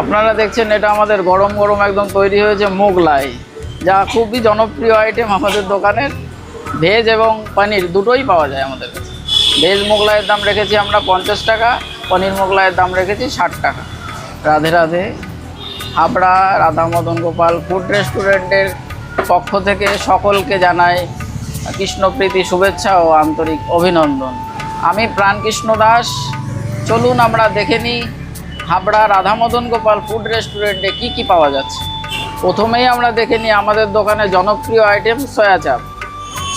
আপনারা দেখছেন এটা আমাদের গরম গরম একদম তৈরি হয়েছে মোগলাই, যা খুবই জনপ্রিয় আইটেম আমাদের দোকানের। ভেজ এবং পনির দুটোই পাওয়া যায় আমাদের কাছে। ভেজ মোগলাইয়ের দাম রেখেছি আমরা পঞ্চাশ টাকা, পনির মোগলাইয়ের দাম রেখেছি ষাট টাকা। রাধে রাধে। হাবড়া রাধা মদন গোপাল ফুড রেস্টুরেন্টের পক্ষ থেকে সকলকে জানাই কৃষ্ণপ্রীতি শুভেচ্ছা ও আন্তরিক অভিনন্দন। আমি প্রাণকৃষ্ণ দাস। চলুন আমরা দেখে নিই হাবড়া রাধা মদন গোপাল ফুড রেস্টুরেন্টে কি কি পাওয়া যাচ্ছে? প্রথমেই আমরা দেখে নিই আমাদের দোকানে জনপ্রিয় আইটেম সয়া চাপ।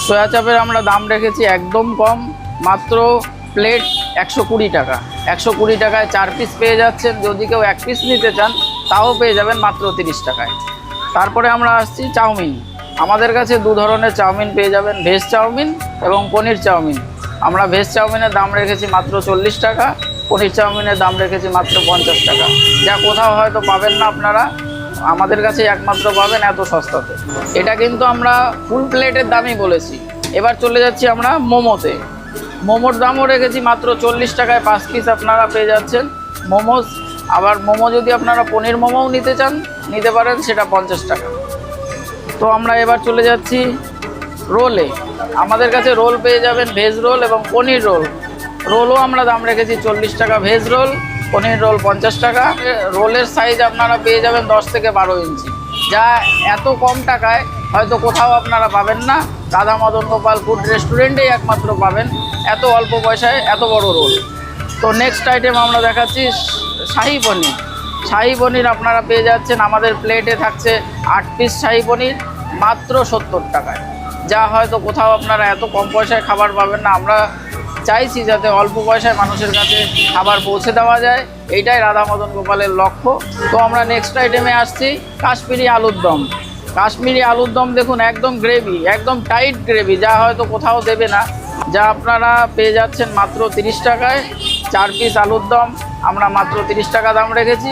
সয়া চাপের আমরা দাম রেখেছি একদম কম, মাত্র প্লেট একশো কুড়ি টাকা। একশো কুড়ি টাকায় চার পিস পেয়ে যাচ্ছেন, যদি কেউ এক পিস নিতে চান, তাও পেয়ে যাবেন মাত্র তিরিশ টাকায়। তারপরে আমরা আসছি চাউমিন। আমাদের কাছে দু ধরনের চাউমিন পেয়ে যাবেন, ভেজ চাউমিন এবং পনির চাউমিন। আমরা ভেজ চাউমিনের দাম রেখেছি মাত্র চল্লিশ টাকা পনির চাউমিনের দাম রেখেছি মাত্র পঞ্চাশ টাকা। যা কোথাও হয়তো পাবেন না আপনারা, আমাদের কাছে একমাত্র পাবেন এত সস্তাতে। এটা কিন্তু আমরা ফুল প্লেটের দামই বলেছি। এবার চলে যাচ্ছি আমরা মোমোতে। মোমোর দামও রেখেছি মাত্র চল্লিশ টাকায় পাঁচ পিস আপনারা পেয়ে যাচ্ছেন। মোমোস, আবার মোমো যদি আপনারা পনির মোমোও নিতে চান, নিতে পারেন, সেটা পঞ্চাশ টাকা। তো আমরা এবার চলে যাচ্ছি রোলে। আমাদের কাছে রোল পেয়ে যাবেন, ভেজ রোল এবং পনির রোল। রোলও আমরা দাম রেখেছি চল্লিশ টাকা ভেজ রোল পনির রোল পঞ্চাশ টাকা। রোলের সাইজ আপনারা পেয়ে যাবেন দশ থেকে বারো ইঞ্চি। যা এত কম টাকায় হয়তো কোথাও আপনারা পাবেন না। রাধা মদন গোপাল ফুড রেস্টুরেন্টেই একমাত্র পাবেন। এত অল্প পয়সায় এত বড় রোল তো নেক্সট আইটেম আমরা দেখাচ্ছি শাহি পনির। শাহি পনির আপনারা পেয়ে যাচ্ছেন। আমাদের প্লেটে থাকছে আট পিস শাহি পনির, মাত্র সত্তর টাকায়। যা হয়তো কোথাও আপনারা এত কম পয়সায় খাবার পাবেন না। আমরা চাইছি যাতে অল্প পয়সায় মানুষের কাছে খাবার পৌঁছে দেওয়া যায়। এইটাই রাধা মদন গোপালের লক্ষ্য। তো আমরা নেক্সট আইটেমে আসছি, কাশ্মীরি আলুর দম। কাশ্মীরি আলুর দম দেখুন, একদম গ্রেভি একদম টাইট গ্রেভি যা হয়তো কোথাও দেবে না। যা আপনারা পেয়ে যাচ্ছেন মাত্র তিরিশ টাকায়। চার পিস আলুর দম, আমরা মাত্র তিরিশ টাকা দাম রেখেছি।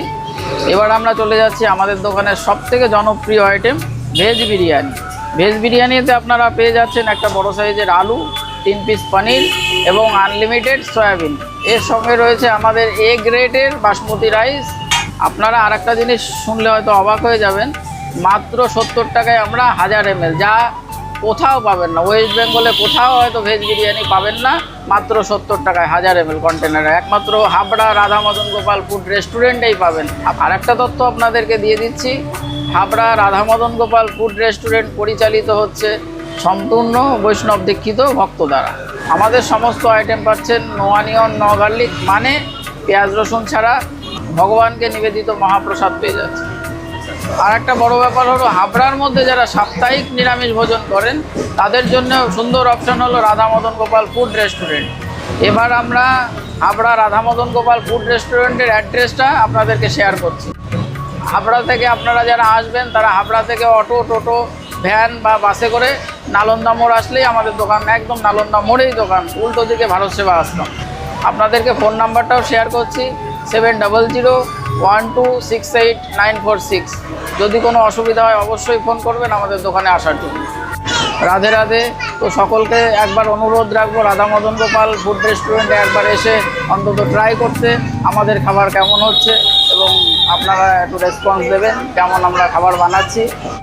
এবার আমরা চলে যাচ্ছি আমাদের দোকানের সব থেকে জনপ্রিয় আইটেম ভেজ বিরিয়ানি। ভেজ বিরিয়ানিতে আপনারা পেয়ে যাচ্ছেন একটা বড় সাইজের আলু। তিন পিস পনির এবং আনলিমিটেড সয়াবিন। এর সঙ্গে রয়েছে আমাদের এ গ্রেডের বাসমতি রাইস আপনারা আর একটা জিনিস শুনলে হয়তো অবাক হয়ে যাবেন। মাত্র সত্তর টাকায় আমরা হাজার এমএল, যা কোথাও পাবেন না। ওয়েস্ট বেঙ্গলে কোথাও হয়তো ভেজ বিরিয়ানি পাবেন না। মাত্র সত্তর টাকায় হাজার এমএল কন্টেনারে একমাত্র হাবড়া রাধা মদন গোপাল ফুড রেস্টুরেন্টেই পাবেন। আর একটা তথ্য আপনাদেরকে দিয়ে দিচ্ছি। হাবড়া রাধা মদন গোপাল ফুড রেস্টুরেন্ট পরিচালিত হচ্ছে সম্পূর্ণ বৈষ্ণব দীক্ষিত ভক্ত দ্বারা আমাদের সমস্ত আইটেম পাচ্ছেন নো অনিয়ন নো গার্লিক মানে পেঁয়াজ, রসুন ছাড়া ভগবানকে নিবেদিত মহাপ্রসাদ পেয়ে যাচ্ছে। আর একটা বড় ব্যাপার হলো, হাবড়ার মধ্যে যারা সাপ্তাহিক নিরামিষ ভোজন করেন, তাদের জন্য সুন্দর অপশন হলো রাধা মদন গোপাল ফুড রেস্টুরেন্ট এবার আমরা হাবড়া রাধা মদন গোপাল ফুড রেস্টুরেন্টের অ্যাড্রেসটা আপনাদেরকে শেয়ার করছি। হাবড়া থেকে আপনারা যারা আসবেন, তারা হাবড়া থেকে অটো, টোটো ভ্যান বা বাসে করে নালন্দা মোড় আসলেই আমাদের দোকান, একদম নালন্দা মোড়েই দোকান, উল্টো দিকে ভারত সেবা আশ্রম। আপনাদেরকে ফোন নাম্বারটাও শেয়ার করছি seven double zero one two six eight nine four six যদি কোনো অসুবিধা হয় অবশ্যই ফোন করবেন আমাদের দোকানে আসার জন্য। রাধে রাধে, তো সকলকে একবার অনুরোধ রাখব রাধা মদন গোপাল ফুড রেস্টুরেন্টে একবার এসে অন্তত ট্রাই করতে, আমাদের খাবার কেমন হচ্ছে এবং আপনারা একটু রেসপন্স দেবেন, কেমন আমরা খাবার বানাচ্ছি।